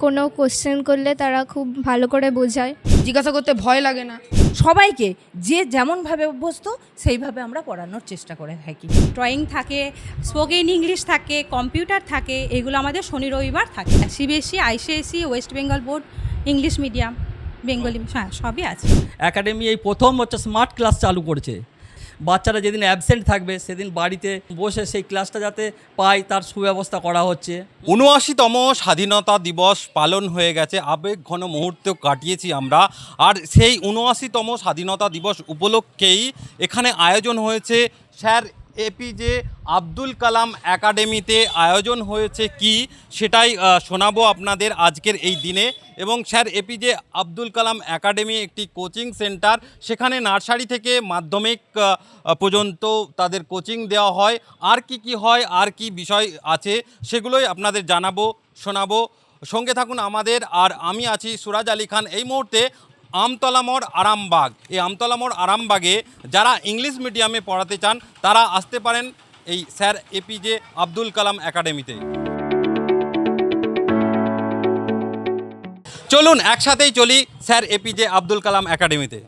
কোনো কোশ্চেন করলে তারা খুব ভালো করে বোঝায়। জিজ্ঞাসা করতে ভয় লাগে না। সবাইকে যে যেমনভাবে অভ্যস্ত সেইভাবে আমরা পড়ানোর চেষ্টা করে থাকি। ড্রয়িং থাকে স্পোকেন ইংলিশ থাকে কম্পিউটার থাকে এগুলো আমাদের শনি রবিবার থাকে। CBSE ICSE West Bengal board English medium Bengali হ্যাঁ সবই আছে। একাডেমি এই প্রথম হচ্ছে স্মার্ট ক্লাস চালু করেছে। বাচ্চারা যেদিন অ্যাবসেন্ট থাকবে, সেদিন বাড়িতে বসে সেই ক্লাসটা যাতে পায়, তার সুব্যবস্থা করা হচ্ছে। উনআশিতম স্বাধীনতা দিবস পালন হয়ে গেছে। আবেগ ঘন মুহূর্ত কাটিয়েছি আমরা। আর সেই উনআশিতম স্বাধীনতা দিবস উপলক্ষেই এখানে আয়োজন হয়েছে স্যার এপিজে আব্দুল কালাম একাডেমিতে আয়োজন হয়েছে কি সেটাই শোনাবো আপনাদের আজকের এই দিনে। এবং sir, APJ Abdul Kalam academy একটি কোচিং সেন্টার, সেখানে নার্সারি থেকে মাধ্যমিক পর্যন্ত তাদের কোচিং দেওয়া হয়। আর কি কি হয়, আর কি বিষয় আছে সেগুলোই আপনাদের জানাব, শোনাবো। সঙ্গে থাকুন আমাদের, আর আমি আছি সুরাজ আলী খান। এই মুহূর্তে আমতলা মোড় আরামবাগ। এই আমতলা মোড় আরামবাগে যারা ইংলিশ মিডিয়ামে পড়াতে চান, তারা আসতে পারেন এই স্যার এপিজে আব্দুল কালাম একাডেমিতে। চলুন, একসাথেই চলি স্যার এপিজে আব্দুল কালাম একাডেমিতে।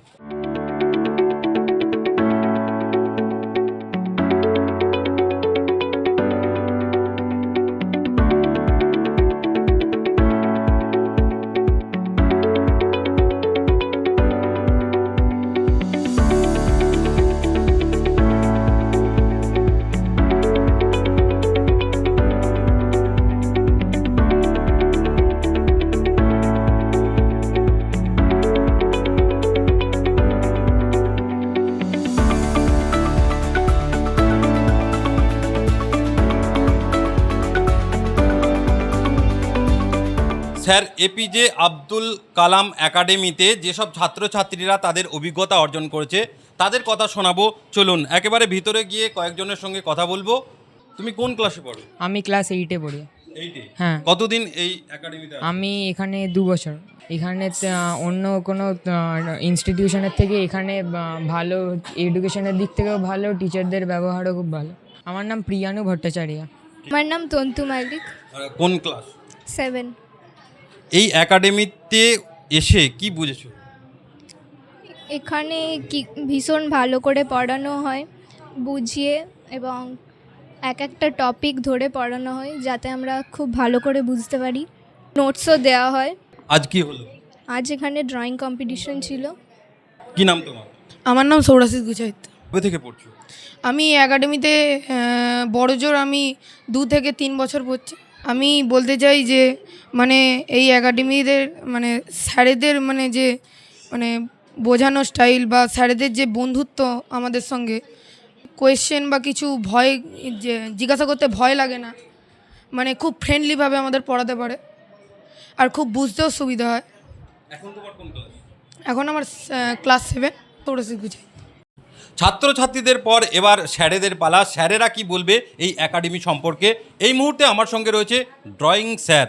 স্যার এপিজে আব্দুল কালাম একাডেমিতে যেসব ছাত্রছাত্রীরা তাদের অভিজ্ঞতা অর্জন করেছে তাদের কথা শোনাবো। চলুন একেবারে ভিতরে গিয়ে কয়েকজনের সঙ্গে কথা বলব। তুমি কোন ক্লাসে পড়ো? আমি ক্লাস এইটে পড়ি। এইটে হ্যাঁ। কতদিন এই একাডেমিতে আমি এখানে দু বছর। এখানে অন্য কোনো ইনস্টিটিউশনের থেকে এখানে ভালো এডুকেশনের দিক থেকেও ভালো টিচারদের ব্যবহারও খুব ভালো। আমার নাম প্রিয়ানু ভট্টাচার্য। আমার নাম তন্তু মালিক। কোন ক্লাস? সেভেন এই একাডেমিতে এসে কি বুঝেছ? এখানে কি ভীষণ ভালো করে পড়ানো হয় বুঝিয়ে এবং এক একটা টপিক ধরে পড়ানো হয় যাতে আমরা খুব ভালো করে বুঝতে পারি। নোটসও দেওয়া হয়। আজ কি হলো? আজ এখানে ড্রয়িং কম্পিটিশন ছিল। কি নাম তোমার? আমার নাম সৌরাশিস গুছাইত কবে থেকে পড়ছো? আমি একাডেমিতে বড় জোর আমি দু থেকে তিন বছর পড়ছি। আমি বলতে চাই যে মানে এই একাডেমিদের মানে স্যারেদের মানে যে মানে বোঝানো স্টাইল বা স্যারেদের যে বন্ধুত্ব আমাদের সঙ্গে কোয়েশ্চেন বা কিছু ভয় যে জিজ্ঞাসা করতে ভয় লাগে না। মানে খুব ফ্রেন্ডলিভাবে আমাদের পড়াতে পারে। আর খুব বুঝতেও সুবিধা হয়। এখন আমার ক্লাস সেভেন সৌরাশিস গুছাই ছাত্রছাত্রীদের পর এবার স্যারেদের পালা। স্যারেরা কি বলবে এই একাডেমি সম্পর্কে? এই মুহূর্তে আমার সঙ্গে রয়েছে ড্রয়িং স্যার।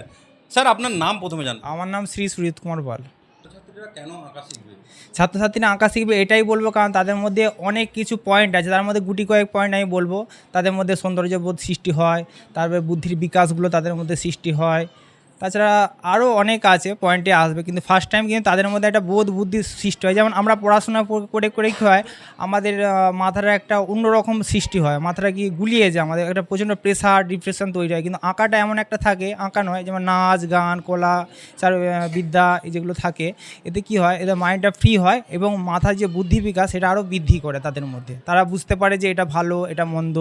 স্যার আপনার নাম প্রথমে জান। আমার নাম শ্রী সুরিত কুমার পাল। ছাত্রছাত্রীরা কেন আঁকা শিখবে? ছাত্রছাত্রীরা আঁকা শিখবে এটাই বলব কারণ তাদের মধ্যে অনেক কিছু পয়েন্ট আছে। তার মধ্যে গুটি কয়েক পয়েন্ট আমি বলব। তাদের মধ্যে সৌন্দর্যবোধ সৃষ্টি হয় তারপরে বুদ্ধির বিকাশগুলো তাদের মধ্যে সৃষ্টি হয়। তাছাড়া আরও অনেক আছে পয়েন্টে আসবে, কিন্তু ফার্স্ট টাইম কিন্তু তাদের মধ্যে একটা বোধ বুদ্ধির সৃষ্টি হয়। যেমন আমরা পড়াশোনা করে করে কী হয়, আমাদের মাথার একটা অন্যরকম সৃষ্টি হয়। মাথাটা কি গুলিয়ে যায়, আমাদের একটা প্রচণ্ড প্রেশার ডিপ্রেশন তৈরি হয়। কিন্তু আঁকাটা এমন একটা থাকে, আঁকা নয়, যেমন নাচ, গান, কলা চার বিদ্যা এই যেগুলো থাকে, এতে কি হয়, এদের মাইন্ডটা ফ্রি হয় এবং মাথার যে বুদ্ধি বিকাশ, সেটা আরও বৃদ্ধি করে তাদের মধ্যে। তারা বুঝতে পারে যে এটা ভালো, এটা মন্দ,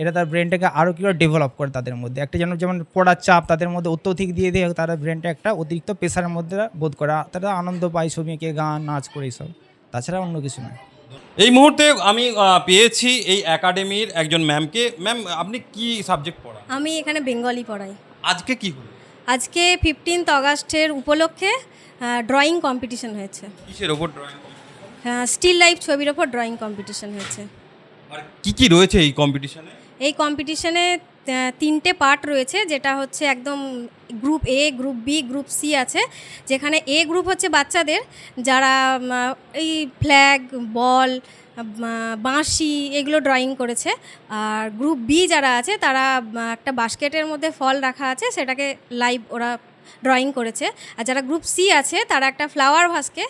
এটা তার ব্রেনটাকে আরও কীভাবে ডেভেলপ করে তাদের মধ্যে। একটা যেন, যেমন পড়ার চাপ তাদের মধ্যে অত্যধিক দিয়ে দিয়ে তারা ব্রেনটা একটা অতিরিক্ত প্রেশারের মধ্যে বোধ করে। তারা আনন্দ পায় ছবি এঁকে গান নাচ করে এইসব তাছাড়া অন্য কিছু নয়। এই মুহূর্তে আমি পেয়েছি এই একাডেমির একজন ম্যামকে ম্যাম আপনি কি সাবজেক্ট পড়ান? আমি এখানে বেঙ্গলি পড়াই। আজকে কি হলো? আজকে ফিফটিন্থ অগাস্টের উপলক্ষে ড্রয়িং কম্পিটিশন হয়েছে। কিসের ওপর ড্রয়িং স্টিল লাইফ ছবির ওপর ড্রয়িং কম্পিটিশন হয়েছে। আর কি কি রয়েছে এই কম্পিটিশনে এই কম্পিটিশনে তিনটে পার্ট রয়েছে, যেটা হচ্ছে একদম group A group B group C আছে, যেখানে এ গ্রুপ হচ্ছে বাচ্চাদের, যারা এই ফ্ল্যাগ বল বাঁশি এগুলো ড্রয়িং করেছে, আর গ্রুপ বি যারা আছে, তারা একটা বাস্কেটের মধ্যে ফল রাখা আছে, সেটাকে লাইভ ওরা ড্রয়িং করেছে, আর যারা গ্রুপ সি আছে, তারা একটা ফ্লাওয়ার ভাসকে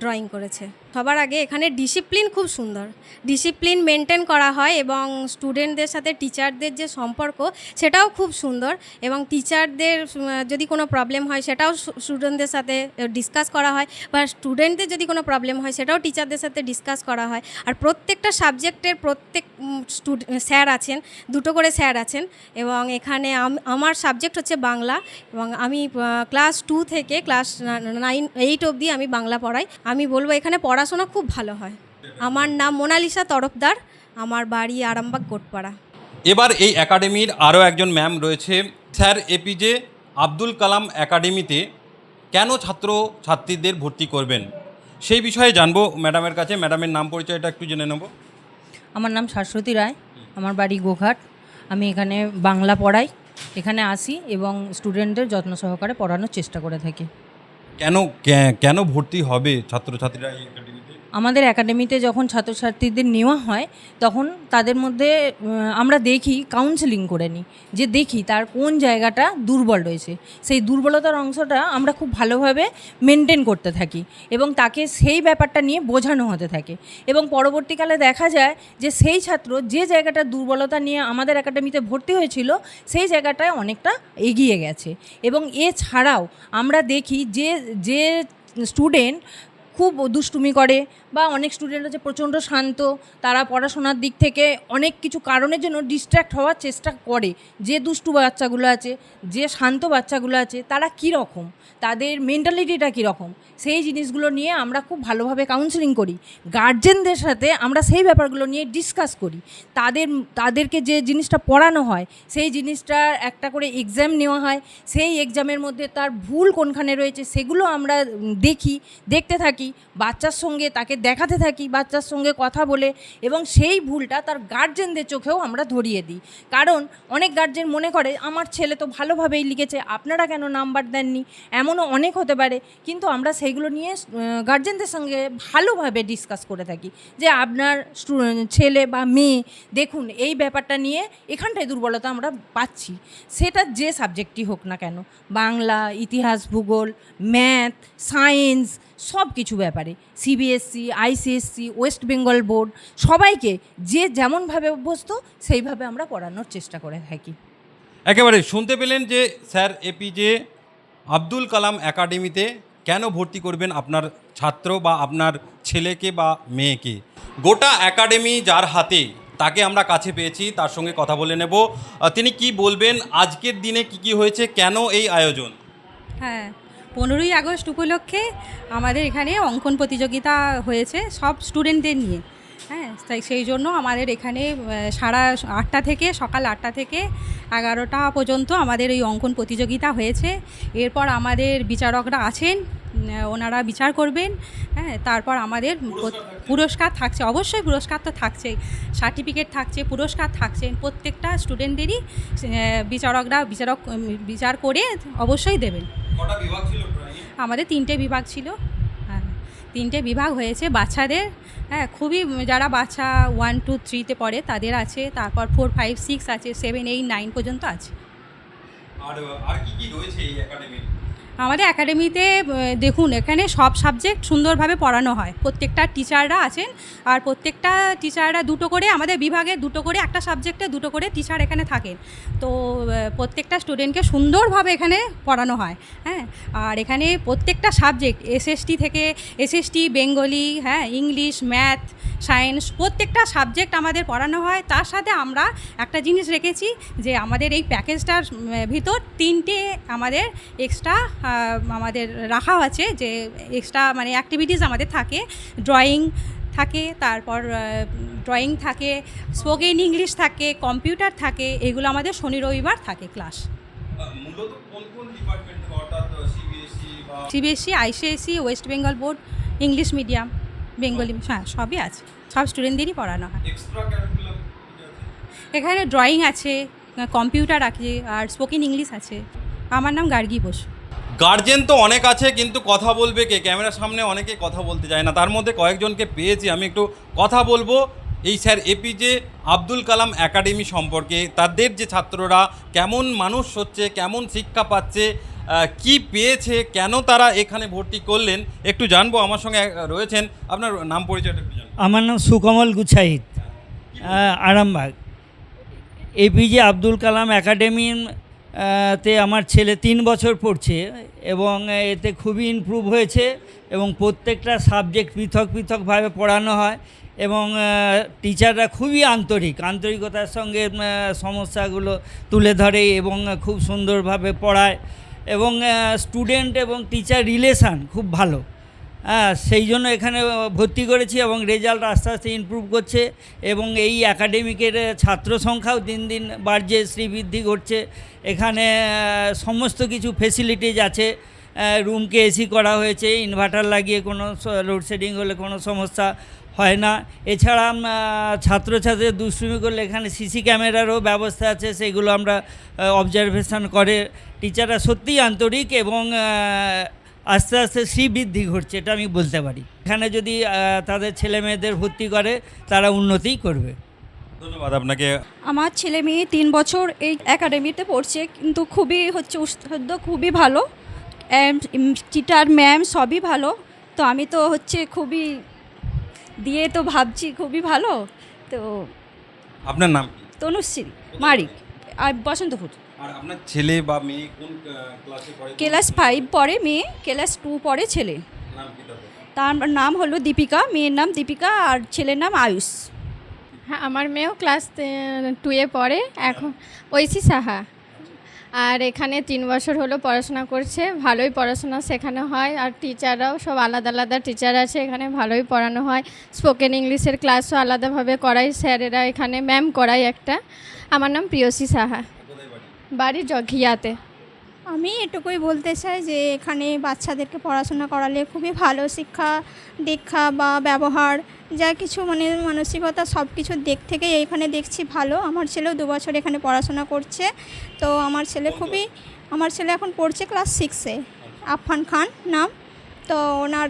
ড্রয়িং করেছে। সবার আগে এখানে ডিসিপ্লিন খুব সুন্দর। ডিসিপ্লিন মেনটেন করা হয় এবং স্টুডেন্টদের সাথে টিচারদের যে সম্পর্ক সেটাও খুব সুন্দর এবং টিচারদের যদি কোনো প্রবলেম হয় সেটাও স্টুডেন্টদের সাথে ডিসকাস করা হয় বা স্টুডেন্টদের যদি কোনো প্রবলেম হয় সেটাও টিচারদের সাথে ডিসকাস করা হয়। আর প্রত্যেকটা সাবজেক্টের প্রত্যেক স্যার আছেন, দুটো করে স্যার আছেন এবং এখানে আমার সাবজেক্ট হচ্ছে বাংলা এবং আমি ক্লাস টু থেকে ক্লাস নাইন এইট অবধি আমি বাংলা পড়াই। আমি বলব এখানে পড়াশোনা খুব ভালো হয়। আমার নাম মোনালিসা তরফদার আমার বাড়ি আরামবাগ কোটপাড়া। এবার এই একাডেমির আরও একজন ম্যাম রয়েছে স্যার এপিজে আব্দুল কালাম একাডেমিতে কেন ছাত্র ছাত্রীদের ভর্তি করবেন? সেই বিষয়ে জানব ম্যাডামের কাছে। ম্যাডামের নাম পরিচয়টা একটু জেনে নেব। আমার নাম শাশ্বতী রায় আমার বাড়ি গোঘাট। আমি এখানে বাংলা পড়াই এখানে আসি এবং স্টুডেন্টদের যত্ন সহকারে পড়ানোর চেষ্টা করে থাকি। কেন কেন ভর্তি হবে ছাত্রছাত্রীরা আমাদের একাডেমিতে যখন ছাত্রছাত্রীদের নেওয়া হয়, তখন তাদের মধ্যে আমরা দেখি কাউন্সেলিং করে নিই। যে দেখি তার কোন জায়গাটা দুর্বল রয়েছে। সেই দুর্বলতার অংশটা আমরা খুব ভালোভাবে মেনটেন করতে থাকি এবং তাকে সেই ব্যাপারটা নিয়ে বোঝানো হতে থাকে। এবং পরবর্তীকালে দেখা যায় যে সেই ছাত্র যে জায়গাটা দুর্বলতা নিয়ে আমাদের একাডেমিতে ভর্তি হয়েছিল, সেই জায়গাটায় অনেকটা এগিয়ে গেছে। এবং এছাড়াও আমরা দেখি যে যে স্টুডেন্ট খুব দুষ্টুমি করে বা অনেক স্টুডেন্ট আছে প্রচণ্ড শান্ত, তারা পড়াশোনার দিক থেকে অনেক কিছু কারণের জন্য ডিস্ট্র্যাক্ট হওয়ার চেষ্টা করে। যে দুষ্টু বাচ্চাগুলো আছে, যে শান্ত বাচ্চাগুলো আছে, তারা কী রকম তাদের মেন্টালিটিটা কীরকম? সেই জিনিসগুলো নিয়ে আমরা খুব ভালোভাবে কাউন্সেলিং করি। গার্জেনদের সাথে আমরা সেই ব্যাপারগুলো নিয়ে ডিসকাস করি। তাদের, তাদেরকে যে জিনিসটা পড়ানো হয়, সেই জিনিসটার একটা করে এক্সাম নেওয়া হয়। সেই এক্সামের মধ্যে তার ভুল কোনখানে রয়েছে, সেগুলো আমরা দেখি, দেখতে থাকি। বাচ্চার সঙ্গে তাকে দেখাতে থাকি, বাচ্চার সঙ্গে কথা বলে এবং সেই ভুলটা তার গার্জেনদের চোখেও আমরা ধরিয়ে দিই। কারণ অনেক গার্জেন মনে করে, আমার ছেলে তো ভালোভাবেই লিখেছে, আপনারা কেন নাম্বার দেননি? এমনও অনেক হতে পারে, কিন্তু আমরা সেইগুলো নিয়ে গার্জেনদের সঙ্গে ভালোভাবে ডিসকাস করে থাকি যে আপনার ছেলে বা মেয়ে, দেখুন, এই ব্যাপারটা নিয়ে এখানটায় দুর্বলতা আমরা পাচ্ছি। সেটা যে সাবজেক্টই হোক না কেন, বাংলা, ইতিহাস, ভূগোল ম্যাথ সায়েন্স সব কিছু ব্যাপারে। CBSE ICSE West Bengal board সবাইকে যে যেমনভাবে অভ্যস্ত সেইভাবে আমরা পড়ানোর চেষ্টা করে থাকি। একেবারে শুনতে পেলেন যে স্যার এপিজে আব্দুল কালাম একাডেমিতে কেন ভর্তি করবেন আপনার ছাত্র বা আপনার ছেলেকে বা মেয়েকে? গোটা একাডেমি যার হাতে তাকে আমরা কাছে পেয়েছি তার সঙ্গে কথা বলে নেব। তিনি কি বলবেন? আজকের দিনে কি কি হয়েছে? কেন এই আয়োজন? হ্যাঁ পনেরোই আগস্ট উপলক্ষে আমাদের এখানে অঙ্কন প্রতিযোগিতা হয়েছে সব স্টুডেন্টদের নিয়ে। হ্যাঁ তাই সেই জন্য আমাদের এখানে সারা আটটা থেকে, সকাল আটটা থেকে এগারোটা পর্যন্ত আমাদের এই অঙ্কন প্রতিযোগিতা হয়েছে। এরপর আমাদের বিচারকরা আছেন ওনারা বিচার করবেন। হ্যাঁ তারপর আমাদের পুরস্কার থাকছে, অবশ্যই পুরস্কার তো থাকছেই সার্টিফিকেট থাকছে, পুরস্কার থাকছে। প্রত্যেকটা স্টুডেন্টদেরই বিচারকরা, বিচারক বিচার করে অবশ্যই দেবেন। আমাদের তিনটে বিভাগ ছিল। হ্যাঁ তিনটে বিভাগ হয়েছে। বাচ্চাদের হ্যাঁ খুবই যারা বাচ্চা ওয়ান টু থ্রিতে পড়ে তাদের আছে। তারপর ফোর ফাইভ সিক্স আছে সেভেন এইট নাইন পর্যন্ত আছে। আর আর কি কি রয়েছে এই একাডেমি আমাদের একাডেমিতে দেখুন, এখানে সব সাবজেক্ট সুন্দরভাবে পড়ানো হয়। প্রত্যেকটা টিচাররা আছেন আর প্রত্যেকটা টিচাররা দুটো করে, আমাদের বিভাগে দুটো করে, একটা সাবজেক্টে দুটো করে টিচার এখানে থাকেন। তো প্রত্যেকটা স্টুডেন্টকে সুন্দরভাবে এখানে পড়ানো হয় হ্যাঁ? আর এখানে প্রত্যেকটা সাবজেক্ট এসএসটি থেকে এসএসটি বেঙ্গলি হ্যাঁ ইংলিশ ম্যাথ সায়েন্স প্রত্যেকটা সাবজেক্ট আমাদের পড়ানো হয়। তার সাথে আমরা একটা জিনিস রেখেছি যে আমাদের এই প্যাকেজটার ভিতর তিনটে আমাদের এক্সট্রা আমাদের রাখা আছে যে এক্সট্রা মানে অ্যাক্টিভিটিস আমাদের থাকে। ড্রয়িং থাকে তারপর ড্রয়িং থাকে স্পোকেন ইংলিশ থাকে কম্পিউটার থাকে এগুলো আমাদের শনি রবিবার থাকে class CBSE ICSE West Bengal board English medium Bengali হ্যাঁ সবই আছে। সব স্টুডেন্টদেরই পড়ানো হয়। এখানে ড্রয়িং আছে কম্পিউটার আছে আর স্পোকেন ইংলিশ আছে। আমার নাম গার্গী বসু। গার্জেন তো অনেক আছে কিন্তু কথা বলবে কে? ক্যামেরার সামনে অনেকে কথা বলতে চায় না। তার মধ্যে কয়েকজনকে পেয়েছি আমি একটু কথা বলব। এই sir APJ Abdul Kalam academy সম্পর্কে। তাদের যে ছাত্ররা কেমন মানুষ হচ্ছে কেমন শিক্ষা পাচ্ছে কি পেয়েছে কেন তারা এখানে ভর্তি করলেন একটু জানব আমার সঙ্গে রয়েছেন। আপনার নাম পরিচয়টা একটু আমার নাম সুকমল গুছাহিদ আরামবাগ। এপিজে আব্দুল কালাম একাডেমি তে আমার ছেলে তিন বছর পড়ছে এবং এতে খুবই ইমপ্রুভ হয়েছে এবং প্রত্যেকটা সাবজেক্ট পৃথক পৃথকভাবে পড়ানো হয় এবং টিচাররা খুবই আন্তরিক। আন্তরিকতার সঙ্গে সমস্যাগুলো তুলে ধরে এবং খুব সুন্দরভাবে পড়ায়। এবং স্টুডেন্ট এবং টিচার রিলেশান খুব ভালো। হ্যাঁ সেই জন্য এখানে ভর্তি করেছি এবং রেজাল্ট আস্তে আস্তে ইমপ্রুভ করছে এবং এই একাডেমিকের ছাত্র সংখ্যাও দিন দিন বাড়ছে, শ্রীবৃদ্ধি ঘটছে। এখানে সমস্ত কিছু ফেসিলিটিজ আছে। রুমকে এসি করা হয়েছে ইনভার্টার লাগিয়ে কোনো লোডশেডিং হলে কোনো সমস্যা। হয় না। এছাড়া ছাত্রছাত্রীদের দুষ্টুমি করলে এখানে সিসি ক্যামেরারও ব্যবস্থা আছে সেগুলো আমরা অবজারভেশন করে। টিচাররা সত্যিই আন্তরিক এবং আস্তে আস্তে শ্রীবৃদ্ধি ঘটছে এটা আমি বলতে পারি। এখানে যদি তাদের ছেলে মেয়েদের ভর্তি করে তারা উন্নতিই করবে। ধন্যবাদ আপনাকে। আমার ছেলে মেয়ে তিন বছর এই একাডেমিতে পড়ছে কিন্তু খুবই হচ্ছে উৎসাহ খুবই ভালো। টিচার ম্যাম সবই ভালো। তো আমি তো হচ্ছে খুবই দিয়ে তো ভাবছি খুবই ভালো। তো আপনার নাম তনুশ্রী মারিক আর বসন্তপুর আর আপনার ছেলে বা মেয়ে কোন ক্লাসে পড়ে? ক্লাস ফাইভ পড়ে মেয়ে ক্লাস টু পড়ে ছেলে। নাম কি তাদের? তার নাম হলো দীপিকা মেয়ের নাম দীপিকা আর ছেলের নাম আয়ুষ। হ্যাঁ আমার মেয়েও ক্লাস টুয়ে পড়ে এখন ঐশী সাহা। আর এখানে তিন বছর হলো পড়াশোনা করছে, ভালোই পড়াশোনা শেখানো হয়। আর টিচাররাও সব আলাদা আলাদা টিচার আছে এখানে, ভালোই পড়ানো হয়। স্পোকেন ইংলিশের ক্লাসও আলাদাভাবে করাই স্যারেরা এখানে ম্যাম করাই একটা। আমার নাম প্রিয়সী সাহা। বাড়ি জঘিয়াতে। আমি এটুকুই বলতে চাই যে এখানে বাচ্চাদেরকে পড়াশোনা করালে খুবই ভালো শিক্ষা দীক্ষা বা ব্যবহার যা কিছু মানে মানসিকতা সব কিছুর দিক থেকে এইখানে দেখছি ভালো। আমার ছেলেও দু বছর এখানে পড়াশোনা করছে। তো আমার ছেলে খুবই আমার ছেলে এখন পড়ছে ক্লাস সিক্সে আফফান খান নাম। তো ওনার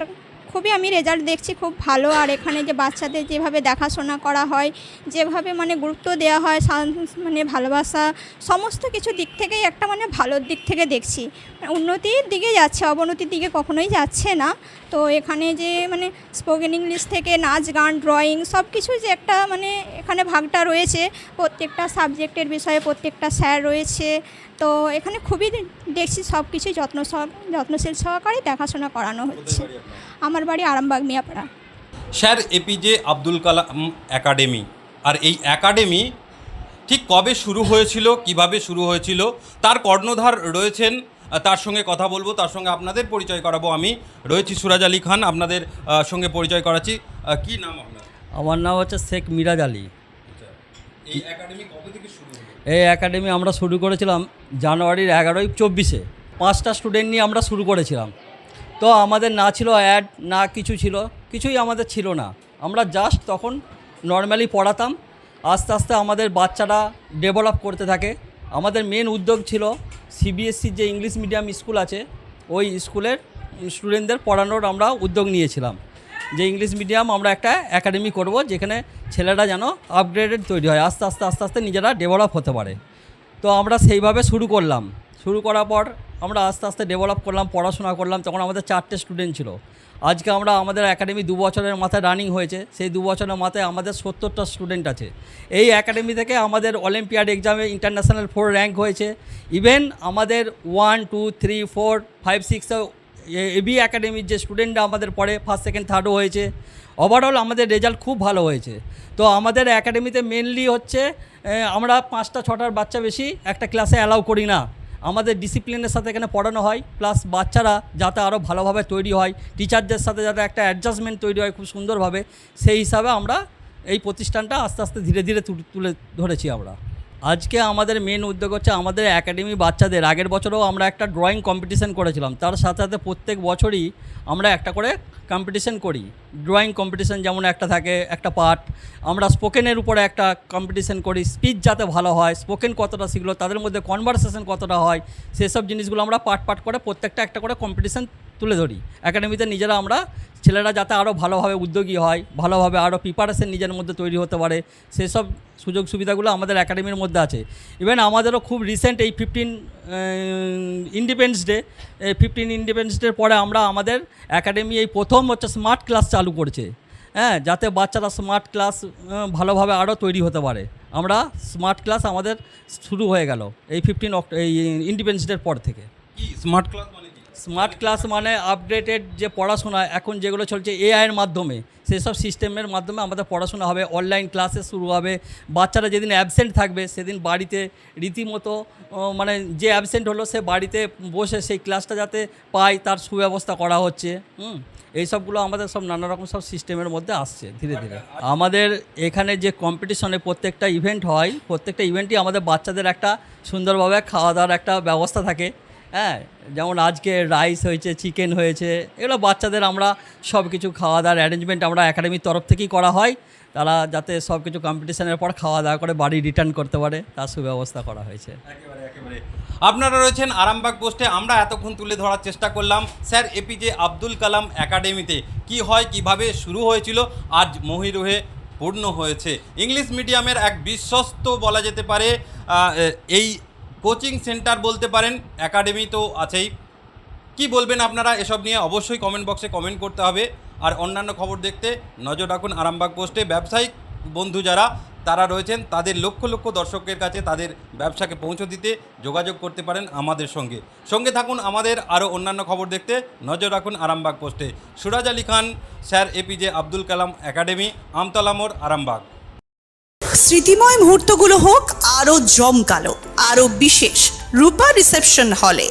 খুবই আমি রেজাল্ট দেখছি, খুব ভালো। আর এখানে যে বাচ্চাদের যেভাবে দেখাশোনা করা হয়, যেভাবে মানে গুরুত্ব দেওয়া হয় মানে ভালোবাসা, সমস্ত কিছু দিক থেকেই একটা মানে ভালোর দিক থেকে দেখছি। উন্নতির দিকে যাচ্ছে, অবনতির দিকে কখনোই যাচ্ছে না। তো এখানে যে মানে স্পোকেন ইংলিশ থেকে নাচ, গান ড্রয়িং সব কিছু যে একটা মানে এখানে ভাগটা রয়েছে, প্রত্যেকটা সাবজেক্টের বিষয়ে প্রত্যেকটা স্যার রয়েছে। তো এখানে খুবই দেখছি সব কিছুই যত্ন যত্নশীল সহকারে দেখাশোনা করানো হচ্ছে। আমার বাড়ি Arambagh Miyapara. Sir APJ Abdul Kalam academy. আর এই একাডেমি ঠিক কবে শুরু হয়েছিল কীভাবে শুরু হয়েছিল তার কর্ণধার রয়েছেন তার সঙ্গে কথা বলব তার সঙ্গে আপনাদের পরিচয় করাবো আমি। রয়েছি সুরাজ আলী খান আপনাদের সঙ্গে পরিচয় করাচ্ছি। কি নাম আপনার? আমার নাম হচ্ছে শেখ মিরাজ আলী। এই একাডেমি কবে থেকে শুরু এই একাডেমি আমরা শুরু করেছিলাম জানুয়ারির এগারোই চব্বিশে। পাঁচটা স্টুডেন্ট নিয়ে আমরা শুরু করেছিলাম। তো আমাদের না ছিল অ্যাড না কিছু ছিল, কিছুই আমাদের ছিল না। আমরা জাস্ট তখন নর্মালি পড়াতাম, আস্তে আস্তে আমাদের বাচ্চারা ডেভেলপ করতে থাকে। আমাদের মেন উদ্যোগ ছিল সিবিএসসির যে ইংলিশ মিডিয়াম স্কুল আছে, ওই স্কুলের স্টুডেন্টদের পড়ানোর আমরা উদ্যোগ নিয়েছিলাম। যে ইংলিশ মিডিয়াম আমরা একটা একাডেমি করব, যেখানে ছেলেরা যেন আপগ্রেডেড তৈরি হয়, আস্তে আস্তে আস্তে আস্তে নিজেরা ডেভেলপ হতে পারে। তো আমরা সেইভাবে শুরু করলাম। শুরু করার পর আমরা আস্তে আস্তে ডেভেলপ করলাম, পড়াশোনা করলাম, তখন আমাদের চারটে স্টুডেন্ট ছিল। আজকে আমরা আমাদের একাডেমি দু বছরের মাথায় রানিং হয়েছে, সেই দু বছরের মাথায় আমাদের সত্তরটা স্টুডেন্ট আছে। এই একাডেমি থেকে আমাদের অলিম্পিয়াড এক্সামে ইন্টারন্যাশনাল ফোর র্যাঙ্ক হয়েছে। ইভেন আমাদের one two three four five সিক্সে এবি একাডেমির যে স্টুডেন্টরা আমাদের পড়ে ফার্স্ট সেকেন্ড থার্ডও হয়েছে। ওভারঅল আমাদের রেজাল্ট খুব ভালো হয়েছে। তো আমাদের একাডেমিতে মেনলি হচ্ছে আমরা পাঁচটা, ছটার বাচ্চা বেশি একটা ক্লাসে অ্যালাউ করি না। আমাদের ডিসিপ্লিনের সাথে এখানে পড়ানো হয় প্লাস বাচ্চারা যাতে আরও ভালোভাবে তৈরি হয় টিচারদের সাথে যাতে একটা অ্যাডজাস্টমেন্ট তৈরি হয় খুব সুন্দরভাবে, সেই হিসাবে আমরা এই প্রতিষ্ঠানটা আস্তে আস্তে ধীরে ধীরে তুলে- ধরেছি আমরা। আজকে আমাদের মেন উদ্যোগ হচ্ছে আমাদের একাডেমি বাচ্চাদের, আগের বছরও আমরা একটা ড্রয়িং কম্পিটিশন করেছিলাম, তার সাথে সাথে প্রত্যেক বছরই আমরা একটা করে কম্পিটিশন করি। ড্রয়িং কম্পিটিশন যেমন একটা থাকে, একটা পার্ট আমরা স্পোকেনের উপরে একটা কম্পিটিশন করি স্পিচ যাতে ভালো হয় স্পোকেন কতটা শিখলো তাদের মধ্যে কনভারসেশন কতটা হয়, সেসব জিনিসগুলো আমরা পার্ট পার্ট করে প্রত্যেকটা একটা করে কম্পিটিশান তুলে ধরি। একাডেমিতে নিজেরা আমরা, ছেলেরা যাতে আরও ভালোভাবে উদ্যোগী হয়, ভালোভাবে আরও প্রিপারেশন নিজের মধ্যে তৈরি হতে পারে, সেসব সুযোগ সুবিধাগুলো আমাদের একাডেমির মধ্যে আছে। ইভেন আমাদেরও খুব রিসেন্ট এই fifteen independence day fifteen independence ডের পরে আমরা আমাদের একাডেমি এই প্রথম হচ্ছে স্মার্ট ক্লাস চালু করছে। হ্যাঁ যাতে বাচ্চারা স্মার্ট ক্লাস ভালোভাবে আরও তৈরি হতে পারে। আমরা স্মার্ট ক্লাস আমাদের শুরু হয়ে গেল এই ফিফটিন অক্টো এই ইন্ডিপেন্ডেন্স ডের পর থেকে। স্মার্ট ক্লাস মানে স্মার্ট ক্লাস মানে আপডেটেড যে পড়াশোনা এখন যেগুলো চলছে এআইয়ের মাধ্যমে। সেসব সিস্টেমের মাধ্যমে আমাদের পড়াশোনা হবে অনলাইন ক্লাসে শুরু হবে। বাচ্চারা যেদিন অ্যাবসেন্ট থাকবে, সেদিন বাড়িতে রীতিমতো মানে যে অ্যাবসেন্ট হলো, সে বাড়িতে বসে সেই ক্লাসটা যাতে পায়, তার সুব্যবস্থা করা হচ্ছে। হুম? এই সবগুলো আমাদের সব নানা রকম সব সিস্টেমের মধ্যে আসছে, ধীরে ধীরে। আমাদের এখানে যে কম্পিটিশনে প্রত্যেকটা ইভেন্ট হয়, প্রত্যেকটা ইভেন্টই আমাদের বাচ্চাদের একটা সুন্দরভাবে খাওয়া দাওয়ার একটা ব্যবস্থা থাকে। হ্যাঁ যেমন আজকে রাইস হয়েছে চিকেন হয়েছে, এগুলো বাচ্চাদের আমরা সব কিছু খাওয়া দাওয়ার অ্যারেঞ্জমেন্ট আমরা একাডেমির তরফ থেকেই করা হয়। তারা যাতে সব কিছু কম্পিটিশনের পর খাওয়া দাওয়া করে বাড়ি রিটার্ন করতে পারে, তার সুব্যবস্থা করা হয়েছে। একেবারে একেবারে। আপনারা রয়েছেন আরামবাগ পোস্টে, আমরা এতক্ষণ তুলে ধরার চেষ্টা করলাম। স্যার এপিজে আব্দুল কালাম একাডেমিতে কি হয়, কীভাবে শুরু হয়েছিল? আজ মহিরুহে পূর্ণ হয়েছে। ইংলিশ মিডিয়ামের এক বিশ্বস্ত বলা যেতে পারে এই কোচিং সেন্টার বলতে পারেন, একাডেমি তো আছেই। কি বলবেন আপনারা এসব নিয়ে? অবশ্যই কমেন্ট বক্সে কমেন্ট করতে হবে। আর অন্যান্য খবর দেখতে নজর রাখুন আরামবাগ পোস্টে। ব্যবসায়িক বন্ধু যারা, তারা রয়েছেন, তাদের লক্ষ লক্ষ দর্শকের কাছে তাদের ব্যবসাকে পৌঁছে দিতে যোগাযোগ করতে পারেন আমাদের সঙ্গে। সঙ্গে থাকুন আমাদের আরও অন্যান্য খবর দেখতে। নজর রাখুন আরামবাগ পোস্টে। Suraj Ali Khan, sir APJ Abdul Kalam academy, Amtala মোড়, আরামবাগ। স্মৃতিময় মুহূর্তগুলো হোক আরও জমকালো আরও বিশেষ। রূপা রিসেপশন হলে।